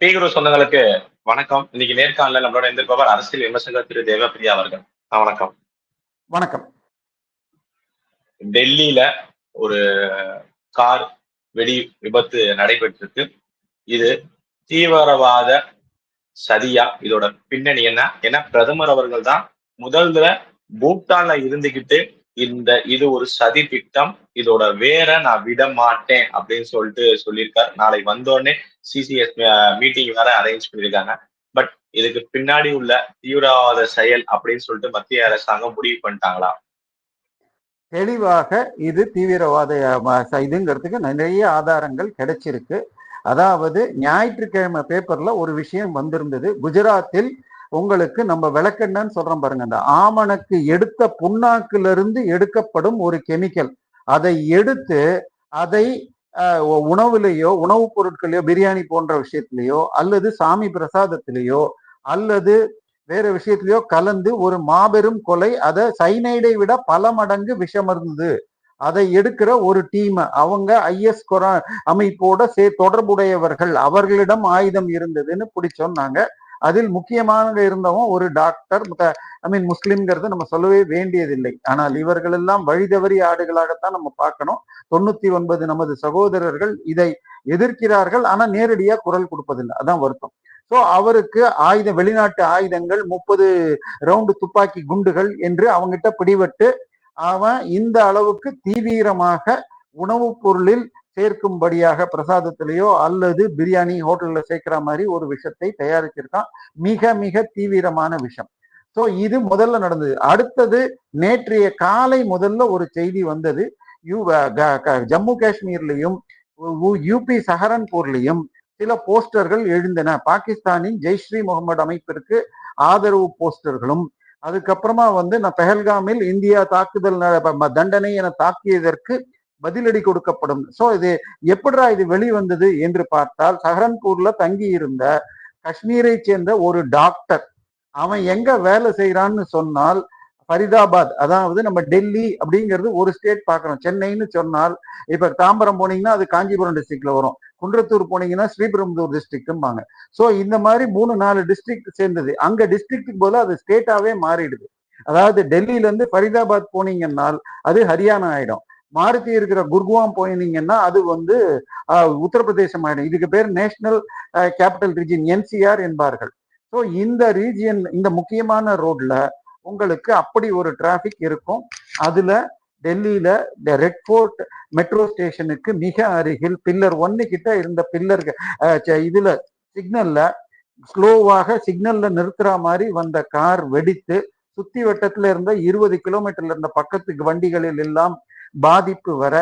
பீகுரு சொந்தங்களுக்கு வணக்கம். இன்னைக்கு நேர்காணல நம்மளோட இருந்திருப்பவர் அரசியல் விமர்சகர் திரு தேவப்பிரியா அவர்கள். வணக்கம். வணக்கம். டெல்லியில ஒரு கார் வெடி விபத்து நடைபெற்றிருக்கு. இது தீவிரவாத சதியா? இதோட பின்னணி என்ன? ஏன்னா பிரதமர் அவர்கள் தான் முதல்ல பூட்டான்ல இருந்துகிட்டு இந்த இது ஒரு சதி திட்டம். இதோட வேற நான் விட மாட்டேன் அப்படின்னு சொல்லிட்டு சொல்லியிருக்காரு. நாளை வந்தோடனே சிசிஎஸ் மீட்டிங் வேற அரேஞ்ச் பண்ணியிருக்காங்க. பட் இதுக்கு பின்னாடி உள்ள தீவிரவாத செயல் அப்படின்னு சொல்லிட்டு மத்திய அரசாங்கம் முடிவு பண்ணிட்டாங்களா? தெளிவாக இது தீவிரவாத இதுங்கிறதுக்கு நிறைய ஆதாரங்கள் கிடைச்சிருக்கு. அதாவது ஞாயிற்றுக்கிழமை பேப்பர்ல ஒரு விஷயம் வந்திருந்தது. குஜராத்தில் உங்களுக்கு நம்ம விளக்கெண்ணன்னு சொல்றோம் பாருங்க அந்த ஆமணக்கு எடுத்த புண்ணாக்குல இருந்து எடுக்கப்படும் ஒரு கெமிக்கல். அதை எடுத்து அதை உணவுலேயோ உணவுப் பொருட்களையோ பிரியாணி போன்ற விஷயத்திலேயோ அல்லது சாமி பிரசாதத்திலேயோ அல்லது வேற விஷயத்திலேயோ கலந்து ஒரு மாபெரும் கொலை அதை சைனைடை விட பல மடங்கு விஷமர்ந்தது. அதை எடுக்கிற ஒரு டீம் அவங்க ஐஎஸ் கொரா அமைப்போட சே தொடர்புடையவர்கள் அவர்களிடம் ஆயுதம் இருந்ததுன்னு பிடிச்சோன்னாங்க அதில் முக்கியமாக இருந்தவன் ஒரு டாக்டர் ஐ மீன் முஸ்லிம்ங்கிறது நம்ம சொல்லவே வேண்டியதில்லை. ஆனால் இவர்கள் எல்லாம் வழிதவறி ஆடுகளாகத்தான் நம்ம பார்க்கணும். தொண்ணூத்தி ஒன்பது நமது சகோதரர்கள் இதை எதிர்க்கிறார்கள். ஆனா நேரடியா குரல் கொடுப்பதில்லை. அதான் வருத்தம். ஸோ அவருக்கு ஆயுத வெளிநாட்டு ஆயுதங்கள் முப்பது ரவுண்டு துப்பாக்கி குண்டுகள் என்று அவங்ககிட்ட பிடிபட்டு அவன் இந்த அளவுக்கு தீவிரமாக உணவுப் பொருளில் சேர்க்கும்படியாக பிரசாதத்திலேயோ அல்லது பிரியாணி ஹோட்டலில் சேர்க்கிற மாதிரி ஒரு விஷத்தை தயாரிச்சிருக்கான். மிக மிக தீவிரமான விஷம். ஸோ இது முதல்ல நடந்தது. அடுத்தது நேற்றைய காலை முதல்ல ஒரு செய்தி வந்தது. யூ க- க- ஜம்மு காஷ்மீர்லையும் உ- யூபி சஹரன்பூர்லையும் சில போஸ்டர்கள் எழுந்தன. பாகிஸ்தானின் ஜெய்ஸ்ரீ முகமது அமைப்பிற்கு ஆதரவு போஸ்டர்களும் அதுக்கப்புறமா வந்து நான் பெஹல்காமில் இந்தியா தாக்குதல் தண்டனை என தாக்கியதற்கு பதிலடி கொடுக்கப்படும். சோ இது எப்படிடா இது வெளிவந்தது என்று பார்த்தால் சஹரன்பூர்ல தங்கி இருந்த காஷ்மீரை சேர்ந்த ஒரு டாக்டர் அவன் எங்க வேலை செய்யறான்னு சொன்னால் ஃபரிதாபாத் அதாவது நம்ம டெல்லி அப்படிங்கிறது ஒரு ஸ்டேட் பார்க்கறோம். சென்னைன்னு சொன்னால் இப்ப தாம்பரம் போனீங்கன்னா அது காஞ்சிபுரம் டிஸ்ட்ரிக்ட்ல வரும். குன்றத்தூர் போனீங்கன்னா ஸ்ரீபெரும்புதூர் டிஸ்ட்ரிக்ட்டும்பாங்க சோ இந்த மாதிரி மூணு நாலு டிஸ்ட்ரிக்ட் சேர்ந்தது. அங்க டிஸ்ட்ரிக்ட்டுக்கு போல அது ஸ்டேட்டாவே மாறிடுது. அதாவது டெல்லியில இருந்து ஃபரிதாபாத் போனீங்கன்னால் அது ஹரியானா ஆயிடும். மாருதி இருக்கிற குர்குவாம் போயினீங்கன்னா அது வந்து உத்தரப்பிரதேசம் ஆயிடும். இதுக்கு பேர் நேஷனல் கேபிட்டல் ரீஜியன் என்சிஆர் என்பார்கள். ஸோ இந்த ரீஜியன் இந்த முக்கியமான ரோட்ல உங்களுக்கு அப்படி ஒரு டிராஃபிக் இருக்கும். அதுல டெல்லியில இந்த ரெட் ஃபோர்ட் மெட்ரோ ஸ்டேஷனுக்கு மிக அருகில் பில்லர் ஒன்னு கிட்ட இருந்த பில்லர் இதுல சிக்னல்ல ஸ்லோவாக சிக்னல்ல நிறுத்துற மாதிரி வந்த கார் வெடித்து சுத்தி வட்டத்துல இருந்த இருபது கிலோமீட்டர்ல இருந்த பக்கத்துக்கு வண்டிகளில் எல்லாம் பாதிப்பு வர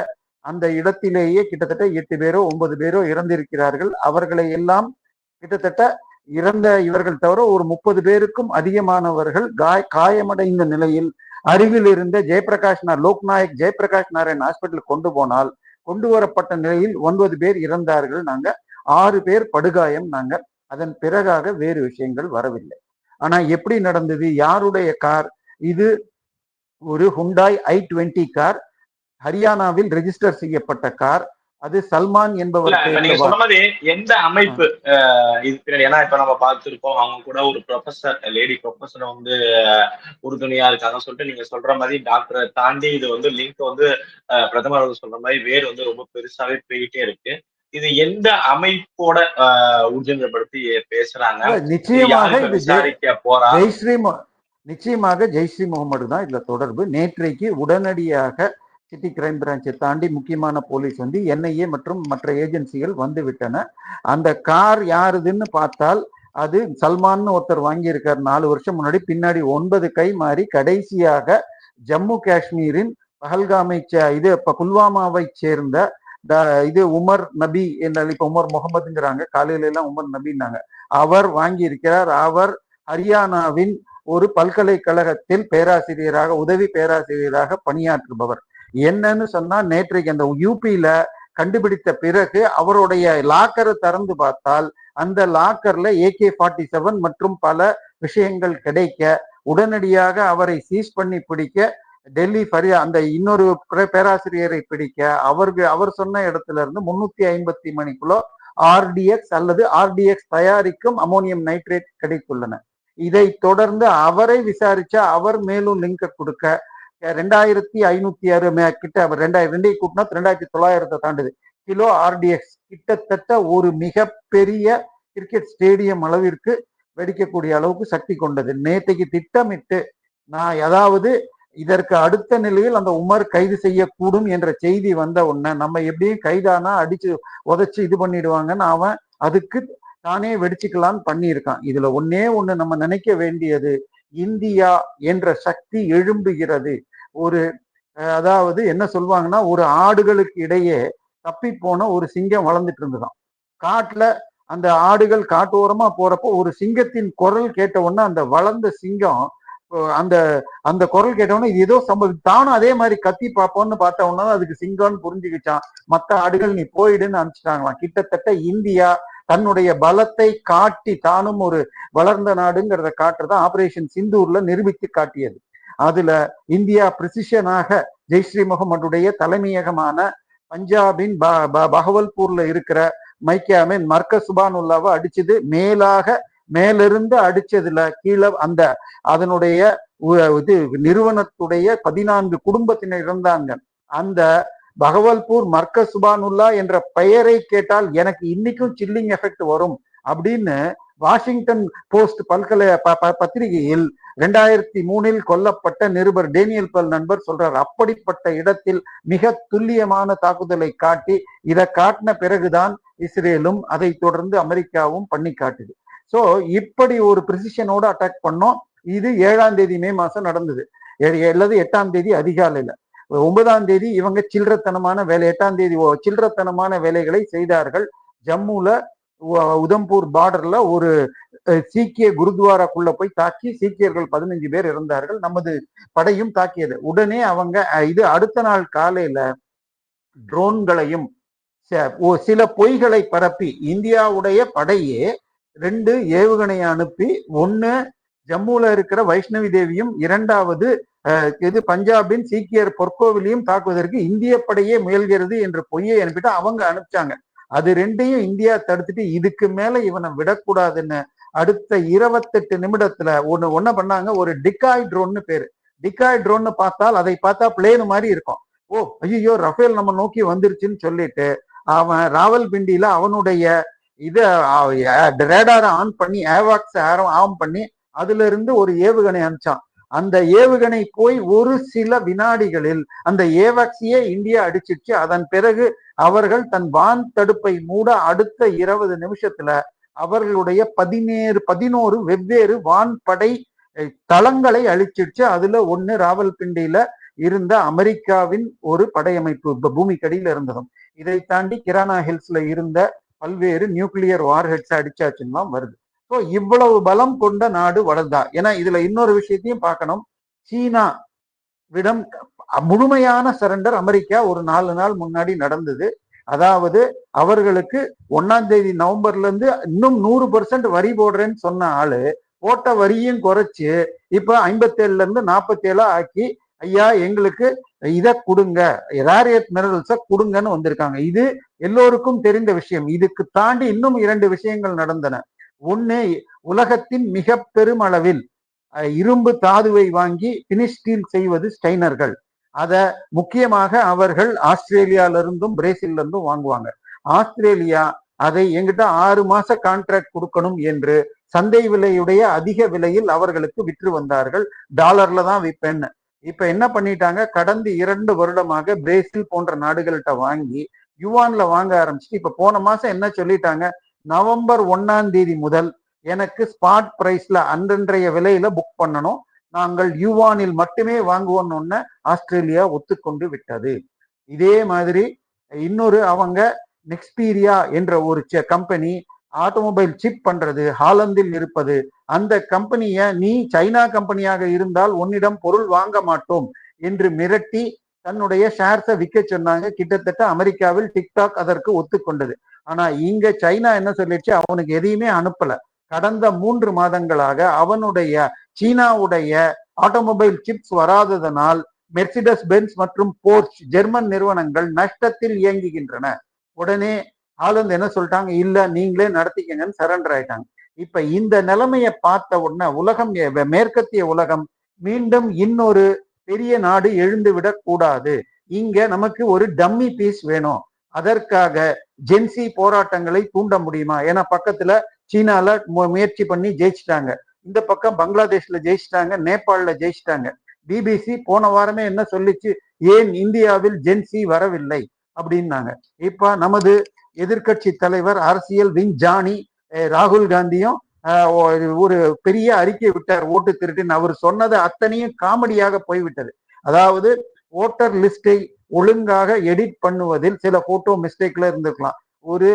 அந்த இடத்திலேயே கிட்டத்தட்ட எட்டு பேரோ ஒன்பது பேரோ இறந்திருக்கிறார்கள். அவர்களை எல்லாம் கிட்டத்தட்ட இறந்த இவர்கள் தவிர ஒரு முப்பது பேருக்கும் அதிகமானவர்கள் காய காயமடைந்த நிலையில் அருகில் இருந்த ஜெயபிரகாஷ் நார் லோக்நாயக் ஜெயபிரகாஷ் நாராயண் ஹாஸ்பிட்டல் கொண்டு போனால் கொண்டு வரப்பட்ட நிலையில் ஒன்பது பேர் இறந்தார்கள். நாங்க ஆறு பேர் படுகாயம். நாங்க அதன் பிறகாக வேறு விஷயங்கள் வரவில்லை. ஆனா எப்படி நடந்தது? யாருடைய கார்? இது ஒரு ஹுண்டாய் ஐ டுவெண்ட்டி கார் ஹரியானாவில் ரெஜிஸ்டர் செய்யப்பட்ட கார் அது சல்மான் என்பவர் நீங்க சொன்ன மாதிரி எந்த அமைப்பு இது ஏன்னா இப்ப நம்ம பார்த்திருக்கோம் அவங்க கூட ஒரு ப்ரொஃபசர் லேடி ப்ரொஃபசர் வந்து உறுதுணையா இருக்காங்க சொல்லிட்டு நீங்க சொல்ற மாதிரி டாக்டரை தாண்டி இது வந்து லிங்க் வந்து பிரதமர் அவர்கள் சொல்ற மாதிரி வேர் வந்து ரொம்ப பெருசாவே போயிட்டே இருக்கு. இது எந்த அமைப்போட ஊர்ஜிதப்படுத்தி பேசுறாங்க? நிச்சயமாக விசாரிக்க போறா? ஜெய்ஸ்ரீ நிச்சயமாக ஜெய்ஸ்ரீ முகமது தான் இதுல தொடர்பு. நேற்றைக்கு உடனடியாக சிட்டி கிரைம் பிரான்ச்சை தாண்டி முக்கியமான போலீஸ் வந்து என்ஐஏ மற்றும் மற்ற ஏஜென்சிகள் வந்து விட்டன. அந்த கார் யாருதுன்னு பார்த்தால் அது சல்மான்னு ஒருத்தர் வாங்கியிருக்கார் நாலு வருஷம் முன்னாடி. பின்னாடி ஒன்பது கை மாறி கடைசியாக ஜம்மு காஷ்மீரின் பஹல்காமை இது இப்ப புல்வாமாவை சேர்ந்த இது உமர் நபி என்ற இப்ப உமர் முகமதுங்கிறாங்க. காலையில எல்லாம் உமர் நபின்னாங்க. அவர் வாங்கி இருக்கிறார் அவர் ஹரியானாவின் ஒரு பல்கலைக்கழகத்தில் பேராசிரியராக உதவி பேராசிரியராக பணியாற்றுபவர். என்னன்னு சொன்னா நேற்றைக்கு அந்த யூபியில கண்டுபிடித்த பிறகு அவருடைய லாக்கரை திறந்து பார்த்தால் அந்த லாக்கர்ல ஏகே ஃபார்ட்டி செவன் மற்றும் பல விஷயங்கள் கிடைக்க உடனடியாக அவரை சீஸ் பண்ணி பிடிக்க டெல்லி ஃபரியா அந்த இன்னொரு பேராசிரியரை பிடிக்க அவருக்கு அவர் சொன்ன இடத்துல இருந்து முன்னூத்தி ஐம்பத்தி மணிக்குள்ள ஆர்டிஎக்ஸ் அல்லது ஆர்டிஎக்ஸ் தயாரிக்கும் அமோனியம் நைட்ரேட் கிடைத்துள்ளன. இதை தொடர்ந்து அவரை விசாரிச்சா அவர் மேலும் லிங்கை கொடுக்க ரெண்டாயிரத்தி ஐநூத்தி ஆறு மே- கிட்ட அவர் ரெண்டாயிரம் ரெண்டையும் கூட்டினா ரெண்டாயிரத்தி தொள்ளாயிரத்தை தாண்டுது. கிலோ ஆர்டிஎக்ஸ் கிட்டத்தட்ட ஒரு மிகப்பெரிய கிரிக்கெட் ஸ்டேடியம் அளவிற்கு வெடிக்கக்கூடிய அளவுக்கு சக்தி கொண்டது. நேத்தைக்கு திட்டமிட்டு நான் அதாவது இதற்கு அடுத்த நிலையில் அந்த உமர் கைது செய்யக்கூடும் என்ற செய்தி வந்த உடனே நம்ம எப்படியும் கைதானா அடிச்சு உதச்சு இது பண்ணிடுவாங்கன்னு அவன் அதுக்கு தானே வெடிச்சுக்கலான்னு பண்ணியிருக்கான். இதுல ஒன்னே ஒண்ணு நம்ம நினைக்க வேண்டியது இந்தியா என்ற சக்தி எழும்புகிறது. ஒரு அதாவது என்ன சொல்லுவாங்கன்னா ஒரு ஆடுகளுக்கு இடையே தப்பி போன ஒரு சிங்கம் வளர்ந்துட்டு இருந்ததாம். காட்டுல அந்த ஆடுகள் காட்டோரமா போறப்போ ஒரு சிங்கத்தின் குரல் கேட்ட உடனே அந்த வளர்ந்த சிங்கம் அந்த அந்த குரல் கேட்ட இது ஏதோ சம்பவி தானும் அதே மாதிரி கத்தி பார்ப்போம்னு பார்த்த உடனே அதுக்கு சிங்கம்னு புரிஞ்சுக்கிச்சான் மற்ற ஆடுகள் நீ போயிடுன்னு அனுப்பிச்சிட்டாங்களாம். கிட்டத்தட்ட இந்தியா தன்னுடைய பலத்தை காட்டி தானும் ஒரு வளர்ந்த நாடுங்கிறத காட்டுறத ஆபரேஷன் சிந்தூர்ல நிரூபித்து காட்டியது. அதுல இந்தியா பிரிசிஷனாக ஜெய்ஸ்ரீ முகமதுடைய தலைமையகமான பஞ்சாபின் ப- ப- பகவல்பூர்ல இருக்கிற மைக்காமின் மர்க்க சுபானுல்லாவை அடிச்சது மேலாக மேலிருந்து அடிச்சதுல கீழே அந்த அதனுடைய இது நிறுவனத்துடைய பதினான்கு குடும்பத்தினர் இருந்தாங்க. அந்த பகவல்பூர் மர்க்க சுபானுல்லா என்ற பெயரை கேட்டால் எனக்கு இன்னைக்கும் சில்லிங் எஃபெக்ட் வரும் அப்படின்னு வாஷிங்டன் போஸ்ட் பல்கலை ப- பத்திரிகையில் ரெண்டாயிரத்தி மூணில் கொல்லப்பட்ட நிருபர் டேனியல் பல் நண்பர் சொல்றார் அப்படிப்பட்ட இடத்தில் மிக துல்லியமான தாக்குதலை காட்டி இதை காட்டின பிறகுதான் இஸ்ரேலும் அதை தொடர்ந்து அமெரிக்காவும் பண்ணி காட்டுது. ஸோ இப்படி ஒரு பிரிசிஷனோட அட்டாக் பண்ணோம். இது ஏழாம் தேதி மே மாசம் நடந்தது. அல்லது எட்டாம் தேதி அதிகாலையில. ஒன்பதாம் தேதி இவங்க சில்லறத்தனமான வேலை எட்டாம் தேதி ஓ- சில்லறத்தனமான வேலைகளை செய்தார்கள். ஜம்முல உதம்பூர் பார்டர்ல ஒரு சீக்கிய குருத்வாராக்குள்ள போய் தாக்கி சீக்கியர்கள் பதினஞ்சு பேர் இருந்தார்கள் நமது படையும் தாக்கியது. உடனே அவங்க இது அடுத்த நாள் காலையில ட்ரோன்களையும் ச- ஓ- சில பொய்களை பரப்பி இந்தியாவுடைய படையே ரெண்டு ஏவுகணை அனுப்பி ஒன்னு ஜம்முல இருக்கிற வைஷ்ணவி தேவியும் இரண்டாவது இது பஞ்சாபின் சீக்கியர் பொற்கோவிலையும் தாக்குவதற்கு இந்திய படையே முயல்கிறது என்ற பொய்யை அனுப்பிட்டு அவங்க அனுப்பிச்சாங்க. அது ரெண்டையும் இந்தியா தடுத்துட்டு இதுக்கு மேல இவனை விடக்கூடாதுன்னு அடுத்த இருபத்தெட்டு நிமிடத்துல ஒண்ணு ஒன்ன பண்ணாங்க. ஒரு டிகாய் ட்ரோன்னு பேரு. டிகாய் ட்ரோன்னு பார்த்தால் அதை பார்த்தா பிளேன் மாதிரி இருக்கும். ஓ ஐயோ ரஃபேல் நம்ம நோக்கி வந்துருச்சுன்னு சொல்லிட்டு அவன் ராவல்பிண்டியில அவனுடைய இதை ரேடாரை ஆன் பண்ணி ஏவாக்ஸ் ஆன் பண்ணி அதுல இருந்து ஒரு ஏவுகணை அனுப்பிச்சான். அந்த ஏவுகணை போய் ஒரு சில வினாடிகளில் அந்த ஏவாக்சியே இந்தியா அடிச்சிச்சு அதன் பிறகு அவர்கள் தன் வான் தடுப்பை மூட அடுத்த இருபது நிமிஷத்துல அவர்களுடைய பதினேழு பதினோரு வெவ்வேறு வான்படை தளங்களை அழிச்சிடுச்சு. அதுல ஒண்ணு ராவல்பிண்டியில இருந்த அமெரிக்காவின் ஒரு படையமைப்பு இப்ப பூமிக்கடியில இருந்ததும். இதை தாண்டி கிரானா ஹில்ஸ்ல இருந்த பல்வேறு நியூக்ளியர் வார்ஹெட்ஸ் அடிச்சாச்சுன்னு தான் வருது. ஸோ இவ்வளவு பலம் கொண்ட நாடு வளர்ந்தா. ஏன்னா இதுல இன்னொரு விஷயத்தையும் பார்க்கணும். சீனா விடம் முழுமையான சரண்டர் அமெரிக்கா ஒரு நாலு நாள் முன்னாடி நடந்தது. அதாவது அவர்களுக்கு ஒன்னாம் தேதி நவம்பர்ல இருந்து இன்னும் நூறு பர்சன்ட் வரி போடுறேன்னு சொன்ன ஆளு போட்ட வரியும் குறைச்சு இப்ப ஐம்பத்தேழுல இருந்து நாற்பத்தேழா ஆக்கி ஐயா எங்களுக்கு இதை கொடுங்க. ரேரியட் மினரல்ஸ கொடுங்கன்னு வந்திருக்காங்க. இது எல்லோருக்கும் தெரிந்த விஷயம். இதுக்கு தாண்டி இன்னும் இரண்டு விஷயங்கள் நடந்தன. ஒண்ணு உலகத்தின் மிக பெருமளவில் இரும்பு தாதுவை வாங்கி பினிஷ் ஸ்டீல் செய்வது ஸ்டைனர்கள். அத முக்கியமாக அவர்கள் ஆஸ்திரேலியால இருந்தும் பிரேசில்ல இருந்தும் வாங்குவாங்க. ஆஸ்திரேலியா அதை எங்கிட்ட ஆறு மாச கான்ட்ராக்ட் கொடுக்கணும் என்று சந்தை விலையுடைய அதிக விலையில் அவர்களுக்கு விற்று வந்தார்கள். டாலர்ல தான் விற்பேன்னு இப்ப என்ன பண்ணிட்டாங்க? கடந்த இரண்டு வருடமாக பிரேசில் போன்ற நாடுகள்கிட்ட வாங்கி யுவான்ல வாங்க ஆரம்பிச்சுட்டு இப்ப போன மாசம் என்ன சொல்லிட்டாங்க? நவம்பர் ஒன்னாம் தேதி முதல் எனக்கு ஸ்பாட் பிரைஸ்ல அன்றன்றைய விலையில புக் பண்ணணும். நாங்கள் யுவானில் மட்டுமே வாங்குவோம்னு ஆஸ்திரேலியா ஒத்துக்கொண்டு விட்டது. இதே மாதிரி இன்னொரு அவங்க நெக்ஸ்பீரியா என்ற ஒரு கம்பெனி ஆட்டோமொபைல் சிப் பண்றது ஹாலந்தில் இருப்பது அந்த கம்பெனிய நீ சைனா கம்பெனியாக இருந்தால் உன்னிடம் பொருள் வாங்க மாட்டோம் என்று மிரட்டி தன்னுடைய ஷேர்ஸை விற்க சொன்னாங்க. கிட்டத்தட்ட அமெரிக்காவில் டிக்டாக் அதற்கு ஒத்துக்கொண்டது. ஆனா இங்க சைனா என்ன சொல்லிடுச்சு? அவனுக்கு எதையுமே அனுப்பல. கடந்த மூன்று மாதங்களாக அவனுடைய சீனாவுடைய ஆட்டோமொபைல் சிப்ஸ் வராததனால் மெர்சிடஸ் பென்ஸ் மற்றும் போர்ச் ஜெர்மன் நிறுவனங்கள் நஷ்டத்தில் இயங்குகின்றன. உடனே ஆளுந்து என்ன சொல்லிட்டாங்க? இல்ல நீங்களே நடத்திக்கங்கன்னு சரண்டர் ஆயிட்டாங்க. இப்ப இந்த நிலைமையை பார்த்த உடனே உலகம் மேற்கத்திய உலகம் மீண்டும் இன்னொரு பெரிய நாடு எழுந்து விடக் கூடாது இங்க நமக்கு ஒரு டம்மி பீஸ் வேணும். அதற்காக ஜென்சி போராட்டங்களை தூண்ட முடியுமா? ஏன்னா பக்கத்துல சீனால மு- முயற்சி பண்ணி ஜெயிச்சிட்டாங்க. இந்த பக்கம் பங்களாதேஷ்ல ஜெயிச்சிட்டாங்க நேபாளில் ஜெயிச்சிட்டாங்க. பிபிசி போன வாரமே என்ன சொல்லிச்சு? ஏன் இந்தியாவில் ஜென்சி வரவில்லை? அப்படின்னாங்க. இப்ப நமது எதிர்க்கட்சி தலைவர் அரசியல் விங் ஜானி ராகுல் காந்தியும் ஒரு- ஒரு பெரிய அறிக்கை விட்டார் ஓட்டு திருட்டுன்னு. அவர் சொன்னது அத்தனையும் காமெடியாக போய்விட்டது. அதாவது ஓட்டர் லிஸ்டை ஒழுங்காக எடிட் பண்ணுவதில் சில போட்டோ மிஸ்டேக்ல இருந்திருக்கலாம். ஒரு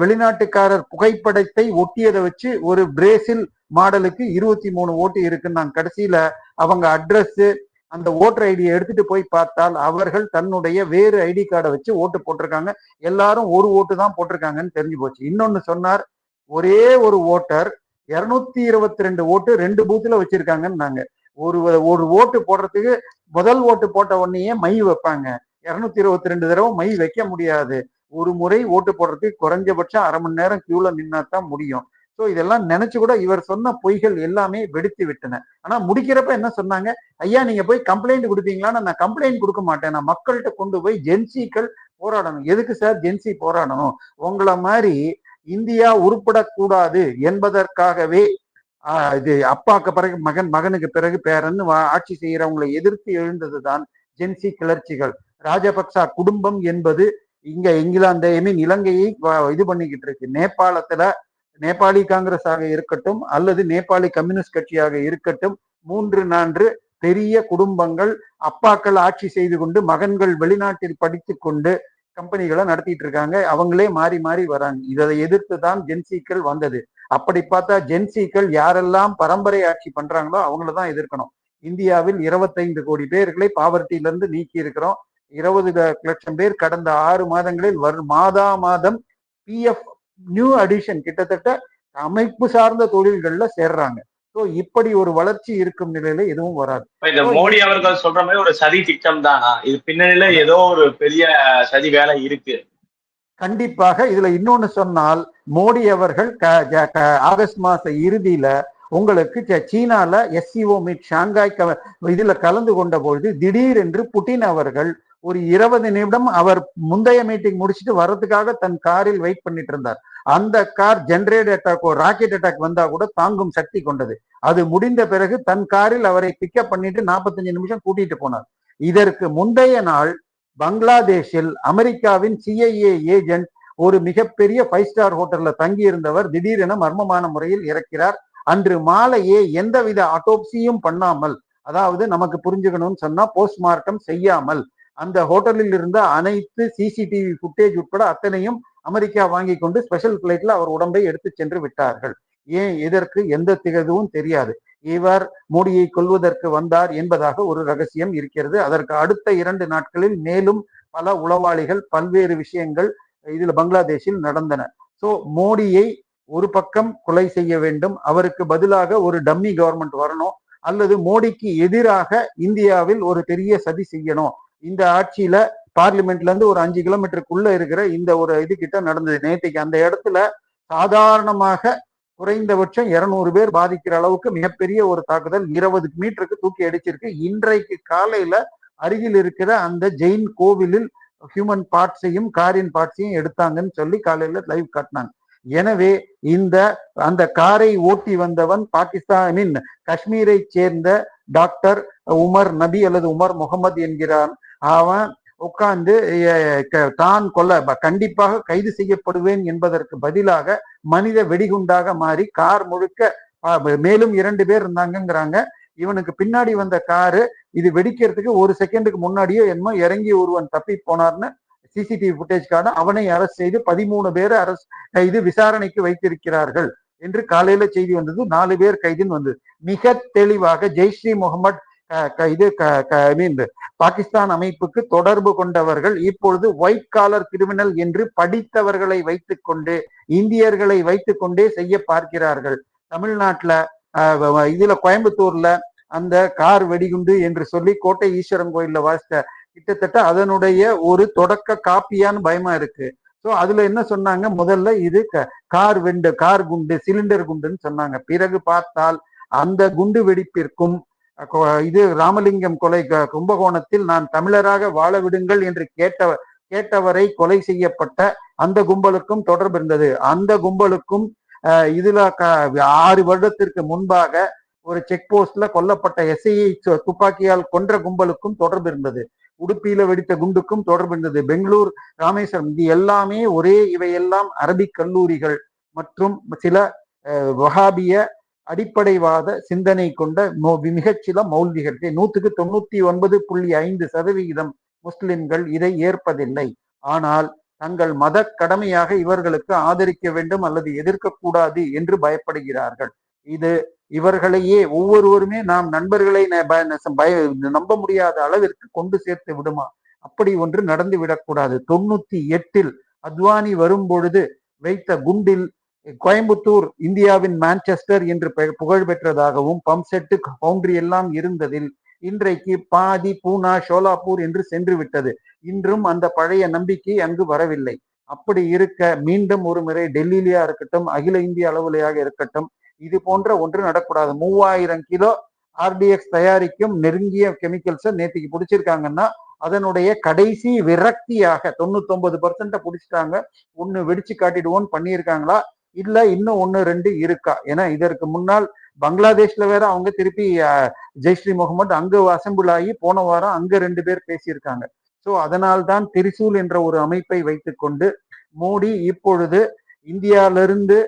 வெளிநாட்டுக்காரர் புகைப்படத்தை ஒட்டியதை வச்சு ஒரு பிரேசில் மாடலுக்கு இருபத்தி மூணு ஓட்டு இருக்குன்னு நான் கடைசியில அவங்க அட்ரஸ் அந்த ஓட்டர் ஐடியை எடுத்துட்டு போய் பார்த்தால் அவர்கள் தன்னுடைய வேறு ஐடி கார்டை வச்சு ஓட்டு போட்டிருக்காங்க. எல்லாரும் ஒரு ஓட்டு தான் போட்டிருக்காங்கன்னு தெரிஞ்சு போச்சு. இன்னொன்னு சொன்னார் ஒரே ஒரு ஓட்டர் இருநூத்தி இருபத்தி ரெண்டு ஓட்டு ரெண்டு பூத்துல வச்சிருக்காங்கன்னாங்க. ஒரு ஒரு ஓட்டு போடுறதுக்கு முதல் ஓட்டு போட்ட உடனேயே மை வைப்பாங்க. இருநூத்தி இருபத்தி ரெண்டு தடவை மை வைக்க முடியாது. ஒரு முறை ஓட்டு போடுறதுக்கு குறைஞ்சபட்சம் அரை மணி நேரம் கியூல நின்னா தான் முடியும். ஸோ இதெல்லாம் நினைச்சு கூட இவர் சொன்ன பொய்கள் எல்லாமே வெடித்து விட்டன. ஆனா முடிக்கிறப்ப என்ன சொன்னாங்க? ஐயா நீங்க போய் கம்ப்ளைண்ட் கொடுப்பீங்களான்னு நான் கம்ப்ளைண்ட் கொடுக்க மாட்டேன். நான் மக்கள்கிட்ட கொண்டு போய் ஜென்சிக்கள் போராடணும். எதுக்கு சார் ஜென்சி போராடணும்? உங்களை மாதிரி இந்தியா உருப்படக்கூடாது என்பதற்காகவே இது அப்பாக்கு பிறகு மகன் மகனுக்கு பிறகு பேரன் வா- ஆட்சி செய்யறவங்களை எதிர்த்து எழுந்ததுதான் ஜென்சி கிளர்ச்சிகள். ராஜபக்சா குடும்பம் என்பது இங்க இங்கிலாந்து ஐ மீன் இலங்கையை இது பண்ணிக்கிட்டு இருக்கு. நேபாளத்துல நேபாளி காங்கிரஸாக இருக்கட்டும் அல்லது நேபாளி கம்யூனிஸ்ட் கட்சியாக இருக்கட்டும் மூன்று நான்கு பெரிய குடும்பங்கள் அப்பாக்கள் ஆட்சி செய்து கொண்டு மகன்கள் வெளிநாட்டில் படித்து கொண்டு கம்பெனிகளை நடத்திட்டு இருக்காங்க. அவங்களே மாறி மாறி வராங்க. இதை எதிர்த்து தான் ஜென்சிக்கள் வந்தது. அப்படி பார்த்தா ஜென்சிக்கள் யாரெல்லாம் பரம்பரை ஆட்சி பண்றாங்களோ அவங்கள தான் எதிர்க்கணும். இந்தியாவில் இருபத்தைந்து கோடி பேர்களை பாவர்ட்டியில இருந்து நீக்கி இருக்கிறோம். இருபது லட்சம் பேர் கடந்த ஆறு மாதங்களில் வரும் மாதா மாதம் பிஎஃப் நியூ அடிஷன் கிட்டத்தட்ட அமைப்பு சார்ந்த தொழில்கள்ல சேர்றாங்க. ஸோ இப்படி ஒரு வளர்ச்சி இருக்கும் நிலையில எதுவும் வராது. இந்த மோடி அவர்கள் சொல்ற மாதிரி ஒரு சதி திட்டம் தானா? இது பின்னணியில ஏதோ ஒரு பெரிய சதி வேலை இருக்கு. கண்டிப்பாக இதுல இன்னொன்னு சொன்னால் மோடி அவர்கள் க- ஆகஸ்ட் மாச இறுதியில உங்களுக்கு ச- சீனால எஸ்சிஓ மீட் ஷாங்காய் இதுல கலந்து கொண்ட பொழுது திடீரென்று புட்டின் அவர்கள் ஒரு இருபது நிமிடம் அவர் முந்தைய மீட்டிங் முடிச்சுட்டு வர்றதுக்காக தன் காரில் வெயிட் பண்ணிட்டு இருந்தார். அந்த car generate attack rocket attack வந்தா கூட தாங்கும் சக்தி கொண்டது. அது முடிந்த பிறகு தன் காரில் அவரை பிக்கப் பண்ணிட்டு 45 நிமிஷம் கூட்டிட்டு போனார். இதற்கு முந்தைய நாள் பங்களாதேஷில் அமெரிக்காவின் சிஐஏ ஏஜென்ட் ஒரு மிகப்பெரிய ஃபைவ் ஸ்டார் ஹோட்டல்ல தங்கியிருந்தவர் திடீரென மர்மமான முறையில் இறக்கிறார். அன்று மாலையே எந்தவித அட்டோப்சியும் பண்ணாமல் அதாவது நமக்கு புரிஞ்சுக்கணும்னு சொன்னா போஸ்ட்மார்ட்டம் செய்யாமல் அந்த ஹோட்டலில் இருந்த அனைத்து சிசிடிவி ஃபுட்டேஜ் உட்பட அத்தனையும் அமெரிக்கா வாங்கி கொண்டு ஸ்பெஷல் பிளைட்ல அவர் உடம்பை எடுத்து சென்று விட்டார்கள். ஏன்? இதற்கு எந்த திகழ்வும் தெரியாது. இவர் மோடியை கொல்வதற்கு வந்தார் என்பதாக ஒரு ரகசியம் இருக்கிறது. அதற்கு அடுத்த இரண்டு நாட்களில் மேலும் பல உளவாளிகள் பல்வேறு விஷயங்கள் இதுல பங்களாதேஷில் நடந்தன. சோ மோடியை ஒரு பக்கம் கொலை செய்ய வேண்டும். அவருக்கு பதிலாக ஒரு டம்மி கவர்மெண்ட் வரணும். அல்லது மோடிக்கு எதிராக இந்தியாவில் ஒரு பெரிய சதி செய்யணும். இந்த ஆட்சியில பார்லிமெண்ட்ல இருந்து ஒரு அஞ்சு கிலோமீட்டருக்குள்ள இருக்கிற இந்த ஒரு இது கிட்ட நடந்தது. நேற்றுக்கு அந்த இடத்துல சாதாரணமாக குறைந்தபட்சம் இருநூறு பேர் பாதிக்கிற அளவுக்கு மிகப்பெரிய ஒரு தாக்குதல் இருபது மீட்டருக்கு தூக்கி அடிச்சிருக்கு. இன்றைக்கு காலையில அருகில் இருக்கிற அந்த ஜெயின் கோவிலில் ஹியூமன் பார்ட்ஸையும் காரின் பார்ட்ஸையும் எடுத்தாங்கன்னு சொல்லி காலையில லைவ் காட்டினாங்க. எனவே இந்த அந்த காரை ஓட்டி வந்தவன் பாகிஸ்தான் ஐ மீன் காஷ்மீரை சேர்ந்த டாக்டர் உமர் நபி அல்லது உமர் முகமது என்கிறான். அவன் உட்கார்ந்து தான் கொல்ல கண்டிப்பாக கைது செய்யப்படுவேன் என்பதற்கு பதிலாக மனித வெடிகுண்டாக மாறி கார் முழுக்க மேலும் இரண்டு பேர் இருந்தாங்கிறாங்க இவனுக்கு பின்னாடி வந்த காரு இது வெடிக்கிறதுக்கு ஒரு செகண்டுக்கு முன்னாடியோ என்னமோ இறங்கி ஒருவன் தப்பி போனார்னு சிசிடிவி ஃபுட்டேஜ்கான அவனை அரெஸ்ட் செய்து பதிமூணு பேரை அரெஸ்ட் இது விசாரணைக்கு வைத்திருக்கிறார்கள். என்று காலையில செய்தி வந்தது நாலு பேர் கைதுன்னு வந்தது. மிக தெளிவாக ஜெய்ஸ்ரீ முகமது இது ஐ மீன் பாகிஸ்தான் அமைப்புக்கு தொடர்பு கொண்டவர்கள் இப்பொழுது ஒயிட் காலர் கிரிமினல் என்று படித்தவர்களை வைத்துக்கொண்டு இந்தியர்களை வைத்துக்கொண்டே செய்ய பார்க்கிறார்கள். தமிழ்நாட்டுல இதுல கோயம்புத்தூர்ல அந்த கார் வெடிகுண்டு என்று சொல்லி கோட்டை ஈஸ்வரன் கோயில்ல வாசித்த கிட்டத்தட்ட அதனுடைய ஒரு தொடக்க காப்பியான்னு பயமா இருக்கு. ஸோ அதுல என்ன சொன்னாங்க? முதல்ல இது க- கார் வெண்டு கார் குண்டு சிலிண்டர் குண்டுன்னு சொன்னாங்க. பிறகு பார்த்தால் அந்த குண்டு வெடிப்பிற்கும் இது ராமலிங்கம் கொலை க- கும்பகோணத்தில் நான் தமிழராக வாழ விடுங்கள் என்று கேட்ட கேட்டவரை கொலை செய்யப்பட்ட அந்த கும்பலுக்கும் தொடர்பு இருந்தது. அந்த கும்பலுக்கும் இதுல க- ஆறு வருடத்திற்கு முன்பாக ஒரு செக் போஸ்ட்ல கொல்லப்பட்ட எஸ்ஐயை துப்பாக்கியால் கொன்ற கும்பலுக்கும் தொடர்பு இருந்தது. உடுப்பியில வெடித்த குண்டுக்கும் தொடர்பு இருந்தது. பெங்களூர் ராமேஸ்வரம் இது எல்லாமே ஒரே இவையெல்லாம் அரபிக் கல்லூரிகள் மற்றும் சில வஹாபிய அடிப்படைவாத சிந்தனை கொண்ட மிகச்சில மௌல்விகள். நூத்துக்கு தொண்ணூத்தி ஒன்பது புள்ளி ஐந்து சதவிகிதம் முஸ்லிம்கள் இதை ஏற்பதில்லை. ஆனால் தங்கள் மத கடமையாக இவர்களுக்கு ஆதரிக்க வேண்டும் அல்லது எதிர்க்கக்கூடாது என்று பயப்படுகிறார்கள். இது இவர்களையே ஒவ்வொருவருமே நாம் நண்பர்களை பய- நம்ப முடியாத அளவிற்கு கொண்டு சேர்த்து விடுமா? அப்படி ஒன்று நடந்து விடக்கூடாது. தொண்ணூத்தி எட்டில் அத்வானி வரும் பொழுது வைத்த குண்டில் கோயம்புத்தூர் இந்தியாவின் மான்செஸ்டர் என்று புகழ் பெற்றதாகவும் பம்செட்டு பவுண்டரி எல்லாம் இருந்ததில் இன்றைக்கு பாதி பூனா ஷோலாப்பூர் என்று சென்று விட்டது இன்றும் அந்த பழைய நம்பிக்கை அங்கு வரவில்லை. அப்படி இருக்க மீண்டும் ஒரு முறை டெல்லியிலேயா இருக்கட்டும் அகில இந்திய அளவிலேயாக இருக்கட்டும் இது போன்ற ஒன்று நடக்கூடாது. மூவாயிரம் கிலோ ஆர்டிஎக்ஸ் தயாரிக்கும் நெருங்கிய கெமிக்கல்ஸை நேத்திக்கு பிடிச்சிருக்காங்கன்னா அதனுடைய கடைசி விரக்தியாக தொண்ணூத்தொன்பது பர்சன்ட பிடிச்சிட்டாங்க. ஒண்ணு வெடிச்சு காட்டிடுவோன்னு பண்ணியிருக்காங்களா? இல்ல இன்னும் ஒன்னு ரெண்டு இருக்கா? ஏன்னா இதற்கு முன்னால் பங்களாதேஷ்ல வேற அவங்க திருப்பி ஜெய்ஸ்ரீ முகமது அங்கு அசம்பிள் ஆகி போன வாரம் அங்க ரெண்டு பேர் பேசியிருக்காங்க. சோ அதனால்தான் திரிசூல் என்ற ஒரு அமைப்பை வைத்துக்கொண்டு மோடி இப்பொழுது இந்தியாவிலிருந்து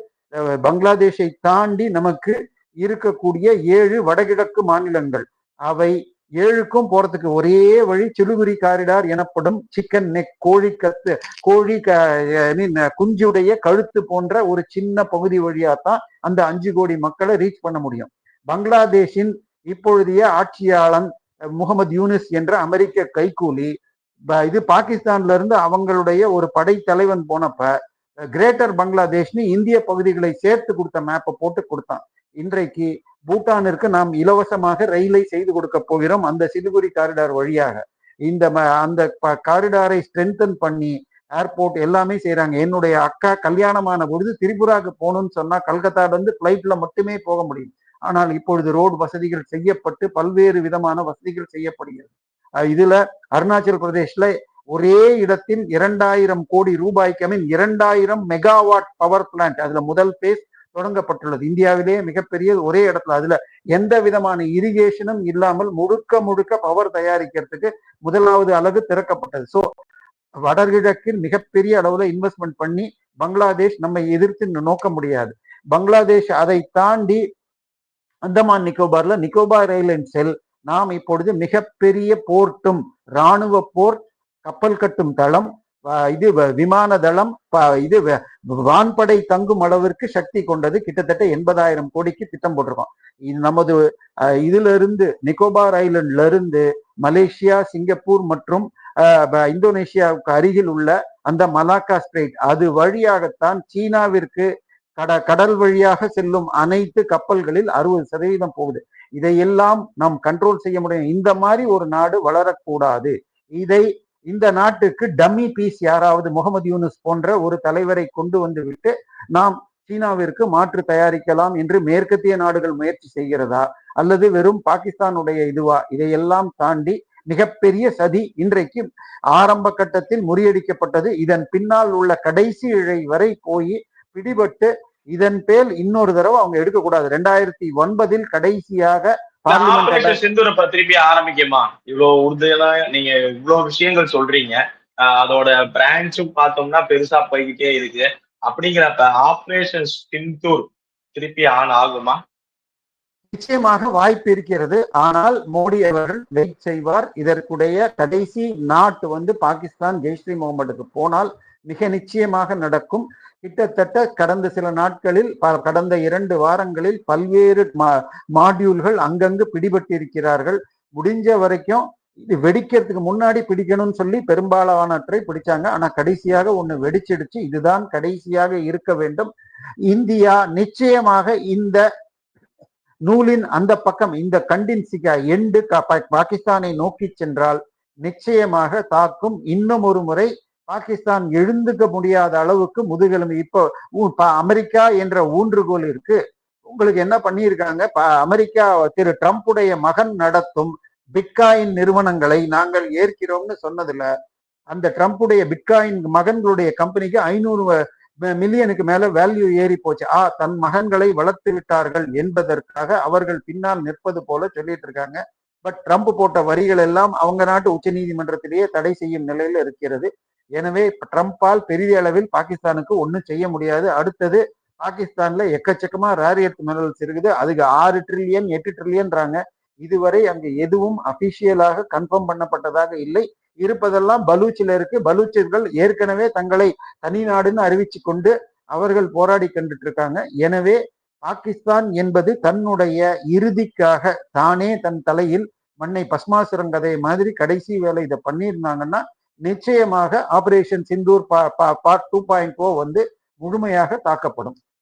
பங்களாதேஷை தாண்டி நமக்கு இருக்கக்கூடிய ஏழு வடகிழக்கு மாநிலங்கள். அவை ஏழுக்கும் போறதுக்கு ஒரே வழி சிலுகுரி காரிடார் எனப்படும் சிக்கன் நெக். கோழி கத்து கோழி க- குஞ்சுடைய கழுத்து போன்ற ஒரு சின்ன பகுதி வழியா தான் அந்த அஞ்சு கோடி மக்களை ரீச் பண்ண முடியும். பங்களாதேஷின் இப்பொழுதைய ஆட்சியாளன் முகமது யூனிஸ் என்ற அமெரிக்க கைக்கூலி இது பாகிஸ்தான்ல இருந்து அவங்களுடைய ஒரு படை தலைவன் போனப்ப கிரேட்டர் பங்களாதேஷ்னு இந்திய பகுதிகளை சேர்த்து கொடுத்த மேப்பை போட்டு கொடுத்தான். இன்றைக்கு பூட்டானிற்கு நாம் இலவசமாக ரயிலை செய்து கொடுக்க போகிறோம் அந்த சிலிகுரி காரிடார் வழியாக. இந்த ம- அந்த காரிடாரை ஸ்ட்ரென்தன் பண்ணி ஏர்போர்ட் எல்லாமே செய்யறாங்க என்னுடைய அக்கா கல்யாணமான பொழுது திரிபுராக்கு போகணும்னு சொன்னா கல்கத்தால இருந்து பிளைட்ல மட்டுமே போக முடியும். ஆனால் இப்பொழுது ரோடு வசதிகள் செய்யப்பட்டு பல்வேறு விதமான வசதிகள் செய்யப்படுகிறது. இதுல அருணாச்சல் பிரதேஷ்ல ஒரே இடத்தில் இரண்டாயிரம் கோடி ரூபாய்க்கு மீன் இரண்டாயிரம் மெகாவாட் பவர் பிளான்ட் அதுல முதல் பேஸ் தொடங்கப்பட்டுள்ளது. இந்தியாவிலேயே மிகப்பெரிய ஒரே இடத்துல அதுல எந்த விதமான இரிகேஷனும் இல்லாமல் முழுக்க முழுக்க பவர் தயாரிக்கிறதுக்கு முதலாவது அலகு திறக்கப்பட்டது. சோ வடகிழக்கில் மிகப்பெரிய அளவுல இன்வெஸ்ட்மெண்ட் பண்ணி பங்களாதேஷ் நம்மை எதிர்த்து நோக்க முடியாது. பங்களாதேஷ் அதை தாண்டி அந்தமான் நிக்கோபார்ல நிக்கோபார் ஐலண்ட் செல் நாம் இப்பொழுது மிகப்பெரிய போர்ட்டும் ராணுவ போர்ட் கப்பல் கட்டும் தளம் இது வ- விமான தளம் ப- இது வ- வான்படை தங்கும் அளவிற்கு சக்தி கொண்டது கிட்டத்தட்ட எண்பதாயிரம் கோடிக்கு திட்டம் போட்டிருக்கோம். இது நமது இதுல இருந்து நிக்கோபார் ஐலண்ட்ல இருந்து மலேசியா சிங்கப்பூர் மற்றும் இந்தோனேஷியாவுக்கு அருகில் உள்ள அந்த மலாக்கா ஸ்ட்ரெயிட் அது வழியாகத்தான் சீனாவிற்கு கட கடல் வழியாக செல்லும் அனைத்து கப்பல்களில் அறுபது சதவீதம் போகுது. இதையெல்லாம் நாம் கண்ட்ரோல் செய்ய முடியும். இந்த மாதிரி ஒரு நாடு வளரக்கூடாது. இதை இந்த நாட்டுக்கு டம்மி பீஸ் யாராவது முகமது யூனுஸ் போன்ற ஒரு தலைவரை கொண்டு வந்து விட்டு நாம் சீனாவிற்கு மாற்று தயாரிக்கலாம் என்று மேற்கத்திய நாடுகள் முயற்சி செய்கிறதா? அல்லது வெறும் பாகிஸ்தானுடைய இதுவா? இதையெல்லாம் தாண்டி மிகப்பெரிய சதி இன்றைக்கு ஆரம்ப கட்டத்தில் முறியடிக்கப்பட்டது. இதன் பின்னால் உள்ள கடைசி இழை வரை போய் பிடிபட்டு இதன் பேர் இன்னொரு தடவை அவங்க எடுக்கக்கூடாது. ரெண்டாயிரத்தி ஒன்பதில் கடைசியாக பார்லிமெண்ட் திருப்பி ஆரம்பிக்குமா? இவ்வளவு உறுதியெல்லாம் நீங்க இவ்வளவு விஷயங்கள் சொல்றீங்க. அதோட பிரான்ச்சும் பார்த்தோம்னா பெருசா போய்கிட்டே இருக்கு. அப்படிங்கிறப்ப ஆபரேஷன் சிந்தூர் திருப்பி ஆன் ஆகுமா? நிச்சயமாக வாய்ப்பு இருக்கிறது. ஆனால் மோடி அவர்கள் வெயிட் செய்வார். இதற்குடைய கடைசி நாட்டு வந்து பாகிஸ்தான் ஜெய்ஸ்ரீ முகமதுக்கு போனால் மிக நிச்சயமாக நடக்கும். கிட்டத்தட்ட கடந்த சில நாட்களில் கடந்த இரண்டு வாரங்களில் பல்வேறு மா- மாடியூல்கள் அங்கங்கு பிடிபட்டிருக்கிறார்கள். முடிஞ்ச வரைக்கும் இது வெடிக்கிறதுக்கு முன்னாடி பிடிக்கணும்னு சொல்லி பெரும்பாலானவற்றை பிடிச்சாங்க. ஆனா கடைசியாக ஒண்ணு வெடிச்சிடுச்சு. இதுதான் கடைசியாக இருக்க வேண்டும். இந்தியா நிச்சயமாக இந்த நூலின் அந்த பக்கம் இந்த கண்டின்சிகா எண்டு பாகிஸ்தானை நோக்கி சென்றால் நிச்சயமாக தாக்கும். இன்னும் ஒரு முறை பாகிஸ்தான் எழுந்துக்க முடியாத அளவுக்கு முதுகெலும்பு. இப்போ ஊ- அமெரிக்கா என்ற ஊன்றுகோல் இருக்கு. உங்களுக்கு என்ன பண்ணியிருக்காங்க? ப- அமெரிக்கா திரு ட்ரம்ப்புடைய மகன் நடத்தும் பிட்காயின் நிறுவனங்களை நாங்கள் ஏற்கிறோம்னு சொன்னதுல அந்த ட்ரம்ப்புடைய பிட்காயின் மகன்களுடைய கம்பெனிக்கு ஐநூறு மில்லியனுக்கு மேல வேல்யூ ஏறி போச்சு. ஆ தன் மகன்களை வளர்த்து விட்டார்கள் என்பதற்காக அவர்கள் பின்னால் நிற்பது போல சொல்லிட்டு இருக்காங்க. பட் ட்ரம்ப் போட்ட வரிகள் எல்லாம் அவங்க நாட்டு உச்சநீதிமன்றத்திலேயே தடை செய்யும் நிலையில இருக்கிறது. எனவே ட்ரம்ப்பால் பெரிய அளவில் பாகிஸ்தானுக்கு ஒன்றும் செய்ய முடியாது. அடுத்தது பாகிஸ்தான்ல எக்கச்சக்கமா ரேரியத் மினரல்ஸ் இருக்குது அதுக்கு ஆறு ட்ரில்லியன் எட்டு ட்ரில்லியன்றாங்க இதுவரை அங்க எதுவும் அபிஷியலாக கன்ஃபார்ம் பண்ணப்பட்டதாக இல்லை. இருப்பதெல்லாம் பலூச்சில் இருக்கு. பலூச்சர்கள் ஏற்கனவே தங்களை தனி நாடுன்னு அறிவிச்சு கொண்டு அவர்கள் போராடி கண்டுட்டு இருக்காங்க எனவே பாகிஸ்தான் என்பது தன்னுடைய இறுதிக்காக தானே தன் தலையில் மண்ணை பஸ்மாசுரம் கதை மாதிரி கடைசி வேலை இதை பண்ணியிருந்தாங்கன்னா நிச்சயமாக operation Sindoor part two point O வந்து முழுமையாக தாக்கப்படும்.